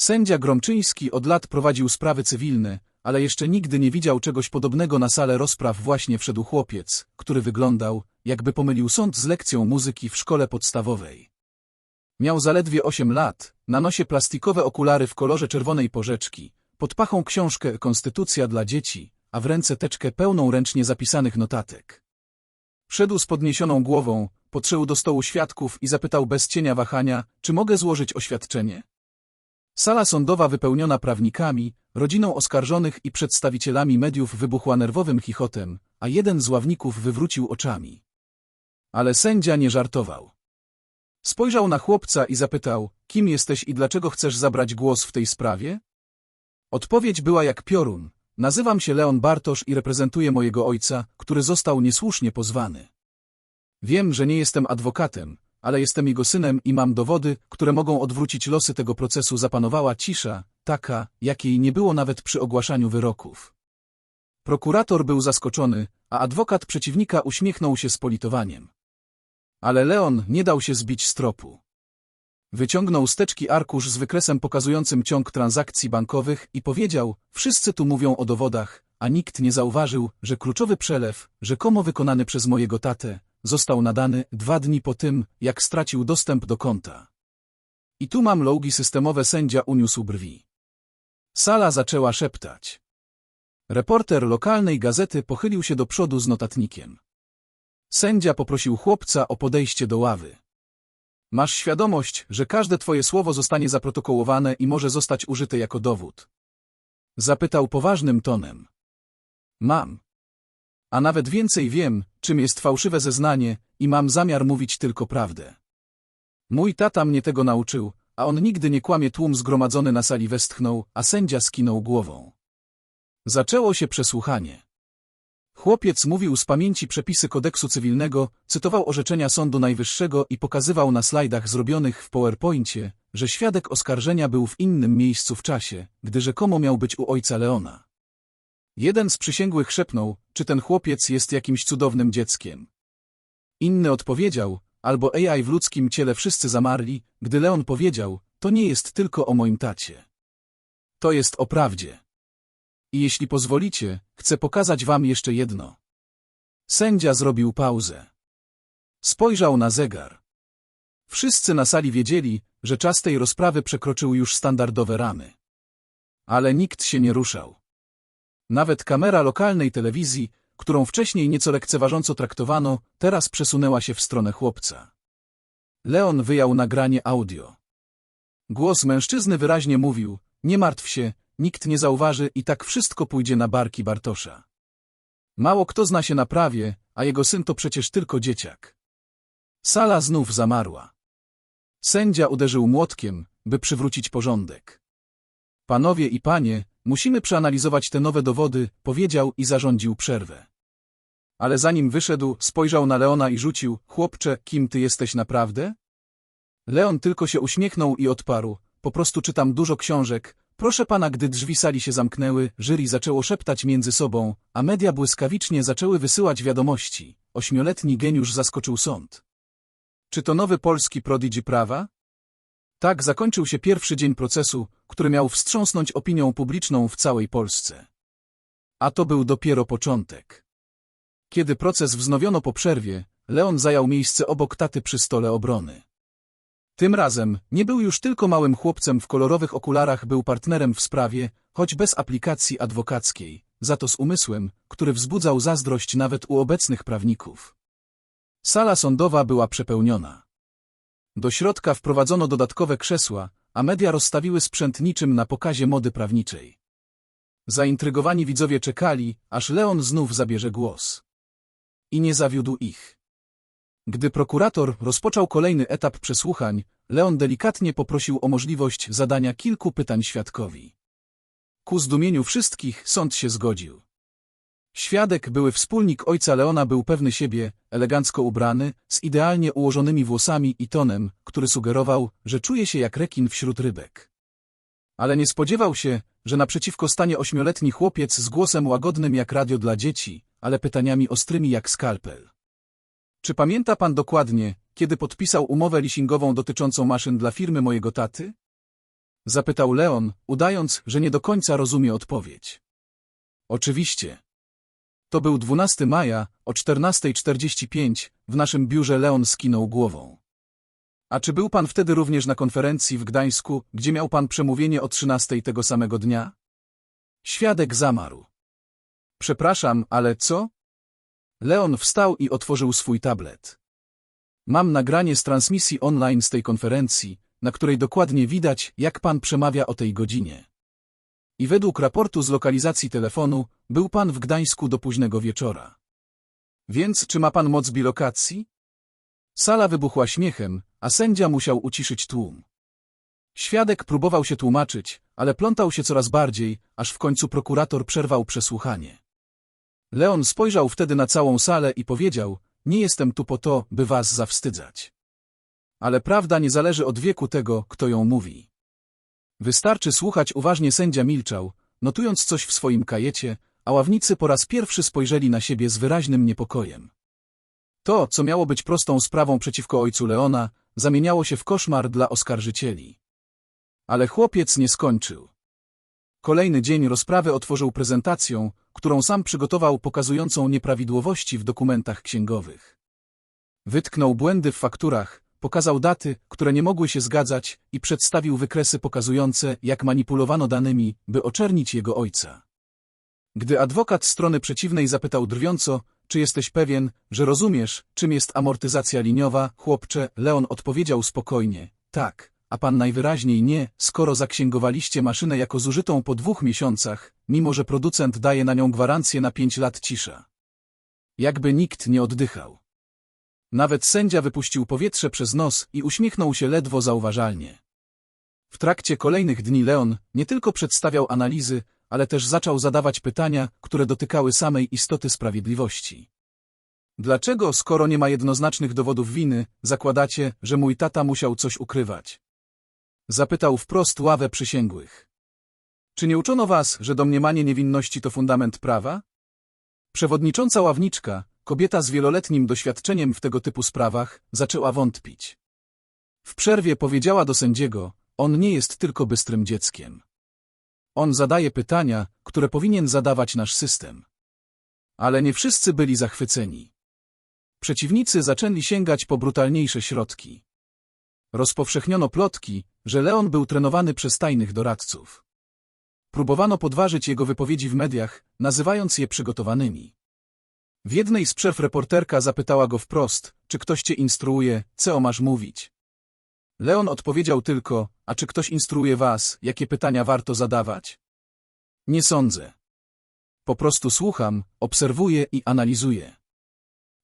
Sędzia Gromczyński od lat prowadził sprawy cywilne, ale jeszcze nigdy nie widział czegoś podobnego na salę rozpraw właśnie wszedł chłopiec, który wyglądał, jakby pomylił sąd z lekcją muzyki w szkole podstawowej. Miał zaledwie 8 lat, na nosie plastikowe okulary w kolorze czerwonej porzeczki, pod pachą książkę Konstytucja dla dzieci, a w ręce teczkę pełną ręcznie zapisanych notatek. Wszedł z podniesioną głową, podszedł do stołu świadków i zapytał bez cienia wahania, czy mogę złożyć oświadczenie? Sala sądowa wypełniona prawnikami, rodziną oskarżonych i przedstawicielami mediów wybuchła nerwowym chichotem, a jeden z ławników wywrócił oczami. Ale sędzia nie żartował. Spojrzał na chłopca i zapytał, kim jesteś i dlaczego chcesz zabrać głos w tej sprawie? Odpowiedź była jak piorun. Nazywam się Leon Bartosz i reprezentuję mojego ojca, który został niesłusznie pozwany. Wiem, że nie jestem adwokatem, ale jestem jego synem i mam dowody, które mogą odwrócić losy tego procesu. Zapanowała cisza, taka, jakiej nie było nawet przy ogłaszaniu wyroków. Prokurator był zaskoczony, a adwokat przeciwnika uśmiechnął się z politowaniem. Ale Leon nie dał się zbić z tropu. Wyciągnął z teczki arkusz z wykresem pokazującym ciąg transakcji bankowych i powiedział, wszyscy tu mówią o dowodach, a nikt nie zauważył, że kluczowy przelew, rzekomo wykonany przez mojego tatę, został nadany dwa dni po tym, jak stracił dostęp do konta. I tu mam logi systemowe sędzia uniósł brwi. Sala zaczęła szeptać. Reporter lokalnej gazety pochylił się do przodu z notatnikiem. Sędzia poprosił chłopca o podejście do ławy. Masz świadomość, że każde twoje słowo zostanie zaprotokołowane i może zostać użyte jako dowód. Zapytał poważnym tonem. Mam. A nawet więcej wiem, czym jest fałszywe zeznanie i mam zamiar mówić tylko prawdę. Mój tata mnie tego nauczył, a on nigdy nie kłamie tłum zgromadzony na sali westchnął, a sędzia skinął głową. Zaczęło się przesłuchanie. Chłopiec mówił z pamięci przepisy kodeksu cywilnego, cytował orzeczenia Sądu Najwyższego i pokazywał na slajdach zrobionych w PowerPoincie, że świadek oskarżenia był w innym miejscu w czasie, gdy rzekomo miał być u ojca Leona. Jeden z przysięgłych szepnął, czy ten chłopiec jest jakimś cudownym dzieckiem. Inny odpowiedział, albo AI w ludzkim ciele wszyscy zamarli, gdy Leon powiedział, to nie jest tylko o moim tacie. To jest o prawdzie. I jeśli pozwolicie, chcę pokazać wam jeszcze jedno. Sędzia zrobił pauzę. Spojrzał na zegar. Wszyscy na sali wiedzieli, że czas tej rozprawy przekroczył już standardowe ramy. Ale nikt się nie ruszał. Nawet kamera lokalnej telewizji, którą wcześniej nieco lekceważąco traktowano, teraz przesunęła się w stronę chłopca. Leon wyjął nagranie audio. Głos mężczyzny wyraźnie mówił, nie martw się, nikt nie zauważy i tak wszystko pójdzie na barki Bartosza. Mało kto zna się na prawie, a jego syn to przecież tylko dzieciak. Sala znów zamarła. Sędzia uderzył młotkiem, by przywrócić porządek. Panowie i panie, musimy przeanalizować te nowe dowody, powiedział i zarządził przerwę. Ale zanim wyszedł, spojrzał na Leona i rzucił, chłopcze, kim ty jesteś naprawdę? Leon tylko się uśmiechnął i odparł, po prostu czytam dużo książek, Proszę pana, gdy drzwi sali się zamknęły, jury zaczęło szeptać między sobą, a media błyskawicznie zaczęły wysyłać wiadomości. Ośmioletni geniusz zaskoczył sąd. Czy to nowy polski prodigy prawa? Tak zakończył się pierwszy dzień procesu, który miał wstrząsnąć opinią publiczną w całej Polsce. A to był dopiero początek. Kiedy proces wznowiono po przerwie, Leon zajął miejsce obok taty przy stole obrony. Tym razem nie był już tylko małym chłopcem w kolorowych okularach, był partnerem w sprawie, choć bez aplikacji adwokackiej, za to z umysłem, który wzbudzał zazdrość nawet u obecnych prawników. Sala sądowa była przepełniona. Do środka wprowadzono dodatkowe krzesła, a media rozstawiły sprzęt niczym na pokazie mody prawniczej. Zaintrygowani widzowie czekali, aż Leon znów zabierze głos. I nie zawiódł ich. Gdy prokurator rozpoczął kolejny etap przesłuchań, Leon delikatnie poprosił o możliwość zadania kilku pytań świadkowi. Ku zdumieniu wszystkich sąd się zgodził. Świadek, były wspólnik ojca Leona był pewny siebie, elegancko ubrany, z idealnie ułożonymi włosami i tonem, który sugerował, że czuje się jak rekin wśród rybek. Ale nie spodziewał się, że naprzeciwko stanie ośmioletni chłopiec z głosem łagodnym jak radio dla dzieci, ale pytaniami ostrymi jak skalpel. Czy pamięta pan dokładnie, kiedy podpisał umowę leasingową dotyczącą maszyn dla firmy mojego taty? Zapytał Leon, udając, że nie do końca rozumie odpowiedź. Oczywiście. To był 12 maja, o 14.45, w naszym biurze Leon skinął głową. A czy był pan wtedy również na konferencji w Gdańsku, gdzie miał pan przemówienie o 13 tego samego dnia? Świadek zamarł. Przepraszam, ale co? Leon wstał i otworzył swój tablet. Mam nagranie z transmisji online z tej konferencji, na której dokładnie widać, jak pan przemawia o tej godzinie. I według raportu z lokalizacji telefonu, był pan w Gdańsku do późnego wieczora. Więc czy ma pan moc bilokacji? Sala wybuchła śmiechem, a sędzia musiał uciszyć tłum. Świadek próbował się tłumaczyć, ale plątał się coraz bardziej, aż w końcu prokurator przerwał przesłuchanie. Leon spojrzał wtedy na całą salę i powiedział, nie jestem tu po to, by was zawstydzać. Ale prawda nie zależy od wieku tego, kto ją mówi. Wystarczy słuchać uważnie sędzia milczał, notując coś w swoim kajecie, a ławnicy po raz pierwszy spojrzeli na siebie z wyraźnym niepokojem. To, co miało być prostą sprawą przeciwko ojcu Leona, zamieniało się w koszmar dla oskarżycieli. Ale chłopiec nie skończył. Kolejny dzień rozprawy otworzył prezentacją, którą sam przygotował pokazującą nieprawidłowości w dokumentach księgowych. Wytknął błędy w fakturach, pokazał daty, które nie mogły się zgadzać i przedstawił wykresy pokazujące, jak manipulowano danymi, by oczernić jego ojca. Gdy adwokat strony przeciwnej zapytał drwiąco, czy jesteś pewien, że rozumiesz, czym jest amortyzacja liniowa, chłopcze, Leon odpowiedział spokojnie, tak, a pan najwyraźniej nie, skoro zaksięgowaliście maszynę jako zużytą po dwóch miesiącach, mimo że producent daje na nią gwarancję na pięć lat cisza. Jakby nikt nie oddychał. Nawet sędzia wypuścił powietrze przez nos i uśmiechnął się ledwo zauważalnie. W trakcie kolejnych dni Leon nie tylko przedstawiał analizy, ale też zaczął zadawać pytania, które dotykały samej istoty sprawiedliwości. Dlaczego, skoro nie ma jednoznacznych dowodów winy, zakładacie, że mój tata musiał coś ukrywać? Zapytał wprost ławę przysięgłych. Czy nie uczono was, że domniemanie niewinności to fundament prawa? Przewodnicząca ławniczka, kobieta z wieloletnim doświadczeniem w tego typu sprawach, zaczęła wątpić. W przerwie powiedziała do sędziego, on nie jest tylko bystrym dzieckiem. On zadaje pytania, które powinien zadawać nasz system. Ale nie wszyscy byli zachwyceni. Przeciwnicy zaczęli sięgać po brutalniejsze środki. Rozpowszechniono plotki, że Leon był trenowany przez tajnych doradców. Próbowano podważyć jego wypowiedzi w mediach, nazywając je przygotowanymi. W jednej z przerw reporterka zapytała go wprost, czy ktoś cię instruuje, co masz mówić. Leon odpowiedział tylko, a czy ktoś instruuje was, jakie pytania warto zadawać? Nie sądzę. Po prostu słucham, obserwuję i analizuję.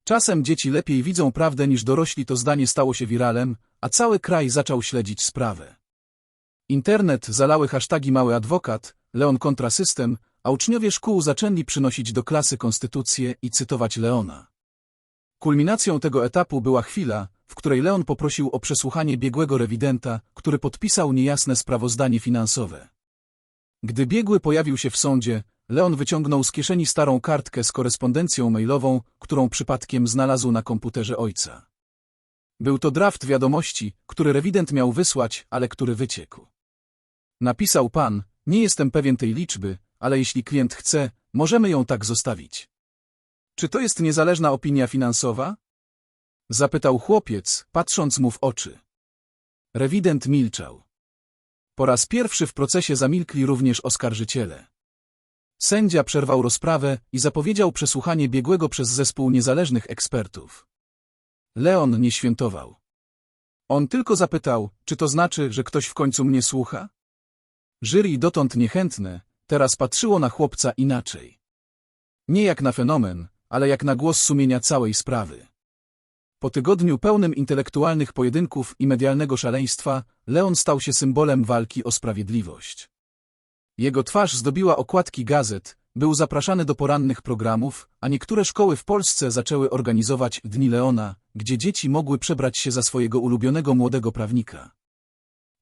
Czasem dzieci lepiej widzą prawdę niż dorośli to zdanie stało się wiralem, a cały kraj zaczął śledzić sprawę. Internet zalały hasztagi Mały Adwokat, Leon kontrasystem, a uczniowie szkół zaczęli przynosić do klasy konstytucję i cytować Leona. Kulminacją tego etapu była chwila, w której Leon poprosił o przesłuchanie biegłego rewidenta, który podpisał niejasne sprawozdanie finansowe. Gdy biegły pojawił się w sądzie, Leon wyciągnął z kieszeni starą kartkę z korespondencją mailową, którą przypadkiem znalazł na komputerze ojca. Był to draft wiadomości, który rewident miał wysłać, ale który wyciekł. Napisał pan, nie jestem pewien tej liczby, ale jeśli klient chce, możemy ją tak zostawić. Czy to jest niezależna opinia finansowa? Zapytał chłopiec, patrząc mu w oczy. Rewident milczał. Po raz pierwszy w procesie zamilkli również oskarżyciele. Sędzia przerwał rozprawę i zapowiedział przesłuchanie biegłego przez zespół niezależnych ekspertów. Leon nie świętował. On tylko zapytał, czy to znaczy, że ktoś w końcu mnie słucha? Jury dotąd niechętne, teraz patrzyło na chłopca inaczej. Nie jak na fenomen, ale jak na głos sumienia całej sprawy. Po tygodniu pełnym intelektualnych pojedynków i medialnego szaleństwa, Leon stał się symbolem walki o sprawiedliwość. Jego twarz zdobiła okładki gazet, był zapraszany do porannych programów, a niektóre szkoły w Polsce zaczęły organizować Dni Leona, gdzie dzieci mogły przebrać się za swojego ulubionego młodego prawnika.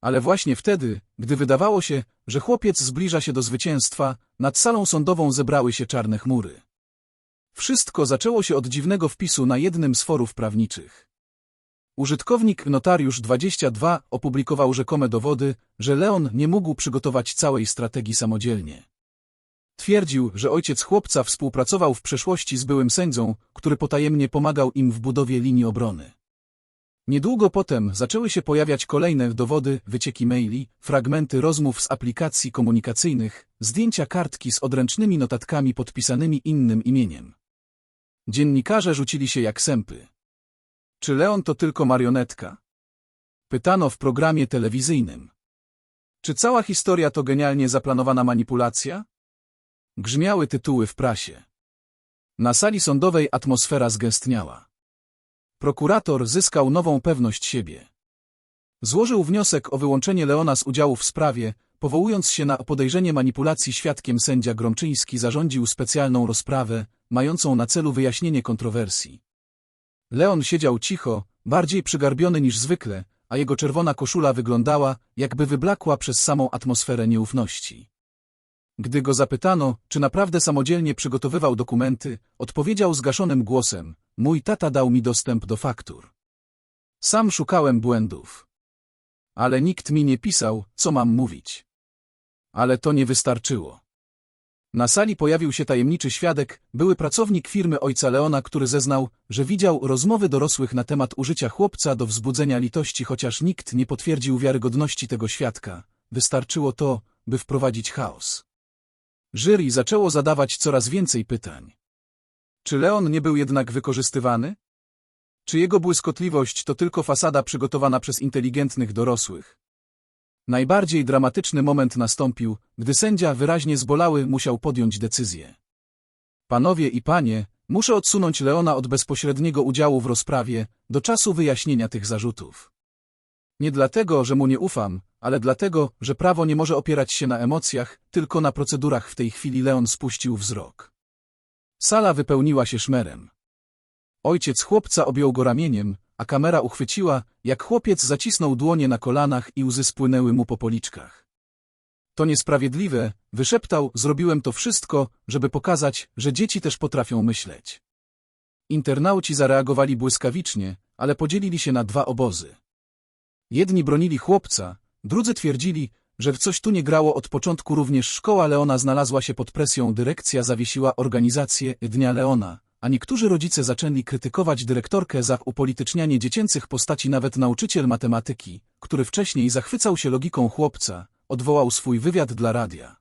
Ale właśnie wtedy, gdy wydawało się, że chłopiec zbliża się do zwycięstwa, nad salą sądową zebrały się czarne chmury. Wszystko zaczęło się od dziwnego wpisu na jednym z forów prawniczych. Użytkownik Notariusz 22 opublikował rzekome dowody, że Leon nie mógł przygotować całej strategii samodzielnie. Twierdził, że ojciec chłopca współpracował w przeszłości z byłym sędzią, który potajemnie pomagał im w budowie linii obrony. Niedługo potem zaczęły się pojawiać kolejne dowody, wycieki maili, fragmenty rozmów z aplikacji komunikacyjnych, zdjęcia kartki z odręcznymi notatkami podpisanymi innym imieniem. Dziennikarze rzucili się jak sępy. Czy Leon to tylko marionetka? Pytano w programie telewizyjnym. Czy cała historia to genialnie zaplanowana manipulacja? Grzmiały tytuły w prasie. Na sali sądowej atmosfera zgęstniała. Prokurator zyskał nową pewność siebie. Złożył wniosek o wyłączenie Leona z udziału w sprawie, powołując się na podejrzenie manipulacji świadkiem sędzia Gromczyński zarządził specjalną rozprawę, mającą na celu wyjaśnienie kontrowersji. Leon siedział cicho, bardziej przygarbiony niż zwykle, a jego czerwona koszula wyglądała, jakby wyblakła przez samą atmosferę nieufności. Gdy go zapytano, czy naprawdę samodzielnie przygotowywał dokumenty, odpowiedział zgaszonym głosem, mój tata dał mi dostęp do faktur. Sam szukałem błędów. Ale nikt mi nie pisał, co mam mówić. Ale to nie wystarczyło. Na sali pojawił się tajemniczy świadek, były pracownik firmy ojca Leona, który zeznał, że widział rozmowy dorosłych na temat użycia chłopca do wzbudzenia litości, chociaż nikt nie potwierdził wiarygodności tego świadka. Wystarczyło to, by wprowadzić chaos. Jury zaczęło zadawać coraz więcej pytań. Czy Leon nie był jednak wykorzystywany? Czy jego błyskotliwość to tylko fasada przygotowana przez inteligentnych dorosłych? Najbardziej dramatyczny moment nastąpił, gdy sędzia wyraźnie zbolały musiał podjąć decyzję. Panowie i panie, muszę odsunąć Leona od bezpośredniego udziału w rozprawie do czasu wyjaśnienia tych zarzutów. Nie dlatego, że mu nie ufam, ale dlatego, że prawo nie może opierać się na emocjach, tylko na procedurach w tej chwili Leon spuścił wzrok. Sala wypełniła się szmerem. Ojciec chłopca objął go ramieniem, a kamera uchwyciła, jak chłopiec zacisnął dłonie na kolanach i łzy spłynęły mu po policzkach. To niesprawiedliwe, wyszeptał, zrobiłem to wszystko, żeby pokazać, że dzieci też potrafią myśleć. Internauci zareagowali błyskawicznie, ale podzielili się na dwa obozy. Jedni bronili chłopca, drudzy twierdzili, że w coś tu nie grało od początku również szkoła Leona znalazła się pod presją, dyrekcja zawiesiła organizację Dnia Leona, a niektórzy rodzice zaczęli krytykować dyrektorkę za upolitycznianie dziecięcych postaci nawet nauczyciel matematyki, który wcześniej zachwycał się logiką chłopca, odwołał swój wywiad dla radia.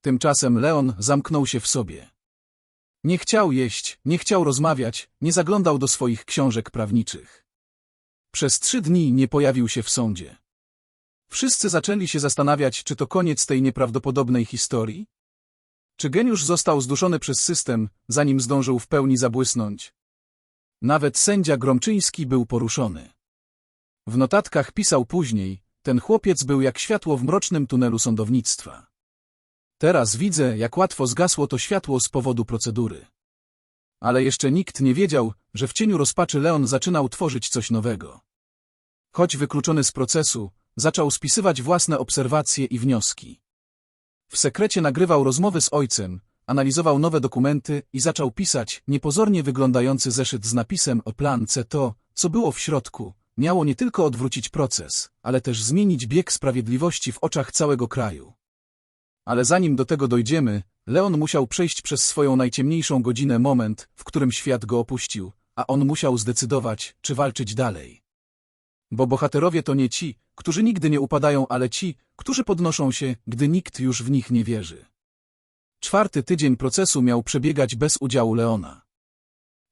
Tymczasem Leon zamknął się w sobie. Nie chciał jeść, nie chciał rozmawiać, nie zaglądał do swoich książek prawniczych. Przez trzy dni nie pojawił się w sądzie. Wszyscy zaczęli się zastanawiać, czy to koniec tej nieprawdopodobnej historii? Czy geniusz został zduszony przez system, zanim zdążył w pełni zabłysnąć? Nawet sędzia Gromczyński był poruszony. W notatkach pisał później, ten chłopiec był jak światło w mrocznym tunelu sądownictwa. Teraz widzę, jak łatwo zgasło to światło z powodu procedury. Ale jeszcze nikt nie wiedział, że w cieniu rozpaczy Leon zaczynał tworzyć coś nowego. Choć wykluczony z procesu, zaczął spisywać własne obserwacje i wnioski. W sekrecie nagrywał rozmowy z ojcem, analizował nowe dokumenty i zaczął pisać niepozornie wyglądający zeszyt z napisem o plance to, co było w środku, miało nie tylko odwrócić proces, ale też zmienić bieg sprawiedliwości w oczach całego kraju. Ale zanim do tego dojdziemy, Leon musiał przejść przez swoją najciemniejszą godzinę moment, w którym świat go opuścił, a on musiał zdecydować, czy walczyć dalej. Bo bohaterowie to nie ci, którzy nigdy nie upadają, ale ci, którzy podnoszą się, gdy nikt już w nich nie wierzy. Czwarty tydzień procesu miał przebiegać bez udziału Leona.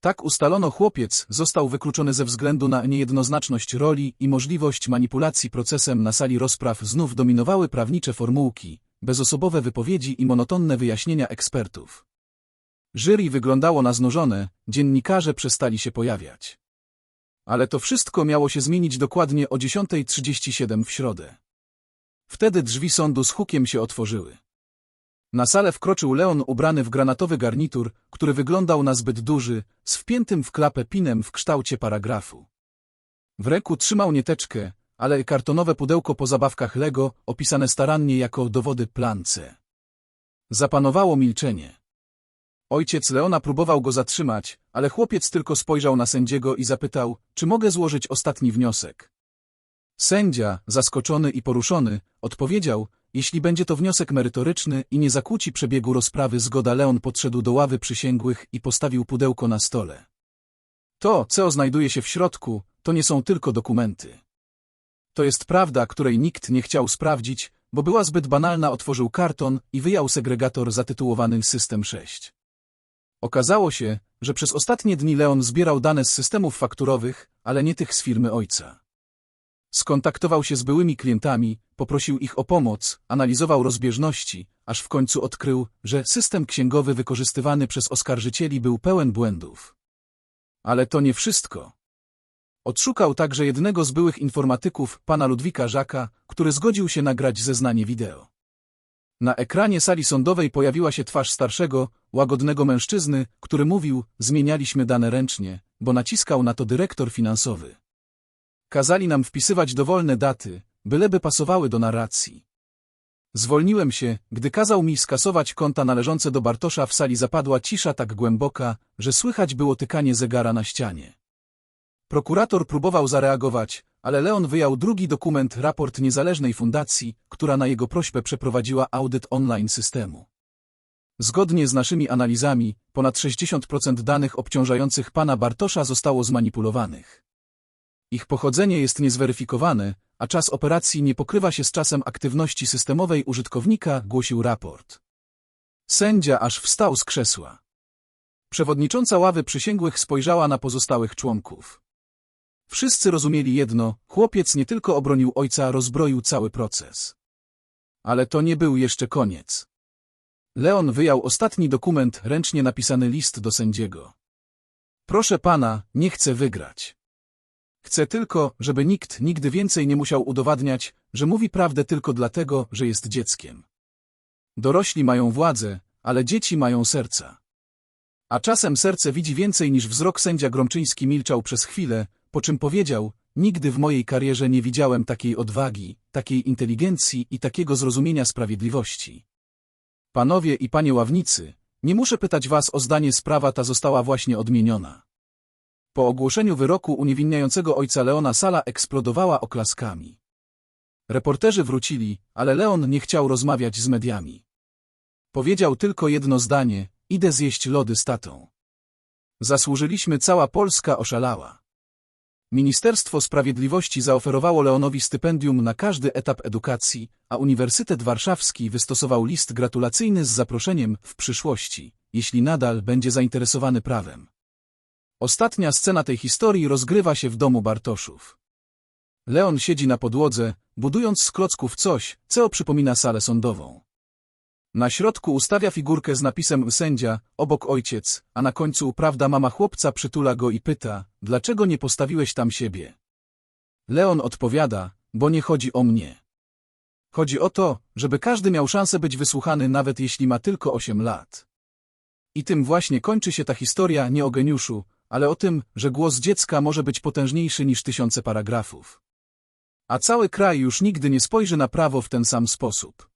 Tak ustalono chłopiec został wykluczony ze względu na niejednoznaczność roli i możliwość manipulacji procesem na sali rozpraw znów dominowały prawnicze formułki, bezosobowe wypowiedzi i monotonne wyjaśnienia ekspertów. Jury wyglądało na znużone, dziennikarze przestali się pojawiać. Ale to wszystko miało się zmienić dokładnie o 10.37 w środę. Wtedy drzwi sądu z hukiem się otworzyły. Na salę wkroczył Leon ubrany w granatowy garnitur, który wyglądał na zbyt duży, z wpiętym w klapę pinem w kształcie paragrafu. W ręku trzymał nieteczkę, ale kartonowe pudełko po zabawkach Lego, opisane starannie jako dowody plance. Zapanowało milczenie. Ojciec Leona próbował go zatrzymać, ale chłopiec tylko spojrzał na sędziego i zapytał, czy mogę złożyć ostatni wniosek. Sędzia, zaskoczony i poruszony, odpowiedział, jeśli będzie to wniosek merytoryczny i nie zakłóci przebiegu rozprawy zgoda Leon podszedł do ławy przysięgłych i postawił pudełko na stole. To, co znajduje się w środku, to nie są tylko dokumenty. To jest prawda, której nikt nie chciał sprawdzić, bo była zbyt banalna otworzył karton i wyjął segregator zatytułowany System 6. Okazało się, że przez ostatnie dni Leon zbierał dane z systemów fakturowych, ale nie tych z firmy ojca. Skontaktował się z byłymi klientami, poprosił ich o pomoc, analizował rozbieżności, aż w końcu odkrył, że system księgowy wykorzystywany przez oskarżycieli był pełen błędów. Ale to nie wszystko. Odszukał także jednego z byłych informatyków, pana Ludwika Żaka, który zgodził się nagrać zeznanie wideo. Na ekranie sali sądowej pojawiła się twarz starszego, łagodnego mężczyzny, który mówił, zmienialiśmy dane ręcznie, bo naciskał na to dyrektor finansowy. Kazali nam wpisywać dowolne daty, byleby pasowały do narracji. Zwolniłem się, gdy kazał mi skasować konta należące do Bartosza w sali zapadła cisza tak głęboka, że słychać było tykanie zegara na ścianie. Prokurator próbował zareagować, ale Leon wyjął drugi dokument raport niezależnej fundacji, która na jego prośbę przeprowadziła audyt online systemu. Zgodnie z naszymi analizami, ponad 60% danych obciążających pana Bartosza zostało zmanipulowanych. Ich pochodzenie jest niezweryfikowane, a czas operacji nie pokrywa się z czasem aktywności systemowej użytkownika, głosił raport. Sędzia aż wstał z krzesła. Przewodnicząca ławy przysięgłych spojrzała na pozostałych członków. Wszyscy rozumieli jedno, chłopiec nie tylko obronił ojca, rozbroił cały proces. Ale to nie był jeszcze koniec. Leon wyjął ostatni dokument, ręcznie napisany list do sędziego. Proszę pana, nie chcę wygrać. Chcę tylko, żeby nikt nigdy więcej nie musiał udowadniać, że mówi prawdę tylko dlatego, że jest dzieckiem. Dorośli mają władzę, ale dzieci mają serca. A czasem serce widzi więcej niż wzrok sędzia Gromczyński milczał przez chwilę, po czym powiedział, nigdy w mojej karierze nie widziałem takiej odwagi, takiej inteligencji i takiego zrozumienia sprawiedliwości. Panowie i panie ławnicy, nie muszę pytać was o zdanie sprawa ta została właśnie odmieniona. Po ogłoszeniu wyroku uniewinniającego ojca Leona sala eksplodowała oklaskami. Reporterzy wrócili, ale Leon nie chciał rozmawiać z mediami. Powiedział tylko jedno zdanie, idę zjeść lody z tatą. Zasłużyliśmy cała Polska oszalała. Ministerstwo Sprawiedliwości zaoferowało Leonowi stypendium na każdy etap edukacji, a Uniwersytet Warszawski wystosował list gratulacyjny z zaproszeniem w przyszłości, jeśli nadal będzie zainteresowany prawem. Ostatnia scena tej historii rozgrywa się w domu Bartoszów. Leon siedzi na podłodze, budując z klocków coś, co przypomina salę sądową. Na środku ustawia figurkę z napisem sędzia, obok ojciec, a na końcu prawda mama chłopca przytula go i pyta, dlaczego nie postawiłeś tam siebie? Leon odpowiada, bo nie chodzi o mnie. Chodzi o to, żeby każdy miał szansę być wysłuchany nawet jeśli ma tylko 8 lat. I tym właśnie kończy się ta historia nie o geniuszu, ale o tym, że głos dziecka może być potężniejszy niż tysiące paragrafów. A cały kraj już nigdy nie spojrzy na prawo w ten sam sposób.